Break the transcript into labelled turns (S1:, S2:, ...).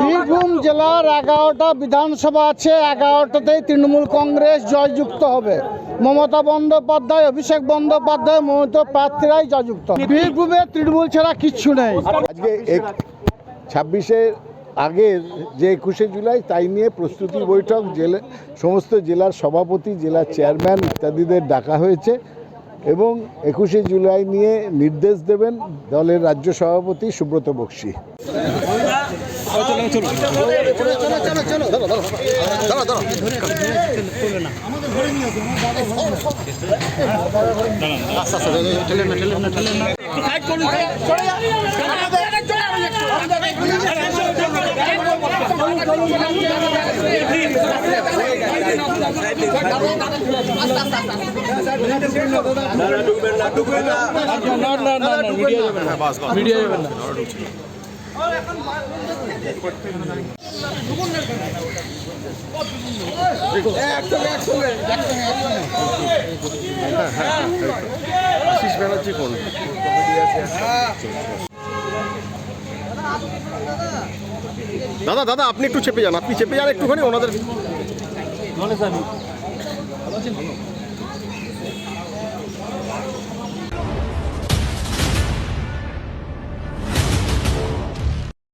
S1: বীরভূম জেলার এগারোটা বিধানসভা আছে, এগারোটাতেই তৃণমূল কংগ্রেস জয়যুক্ত হবে। মমতা বন্দ্যোপাধ্যায়, অভিষেক বন্দ্যোপাধ্যায় মমতা প্রার্থীরাই জয়যুক্ত বীরভূমে তৃণমূল ছাড়া কিচ্ছু নেই।
S2: আজকে এক ছাব্বিশের আগের যে একুশে জুলাই, তাই নিয়ে প্রস্তুতি বৈঠক, জেলা, সমস্ত জেলার সভাপতি, জেলার চেয়ারম্যান ইত্যাদিদের ডাকা হয়েছে এবং একুশে জুলাই নিয়ে নির্দেশ দেবেন দলের রাজ্য সভাপতি সুব্রত বক্সি।
S3: মিডিয়া যাবেন না মিডিয়া যাবেন না দাদা দাদা আপনি একটু চেপে যান আপনি চেপে যান একটুখানি ওনাদের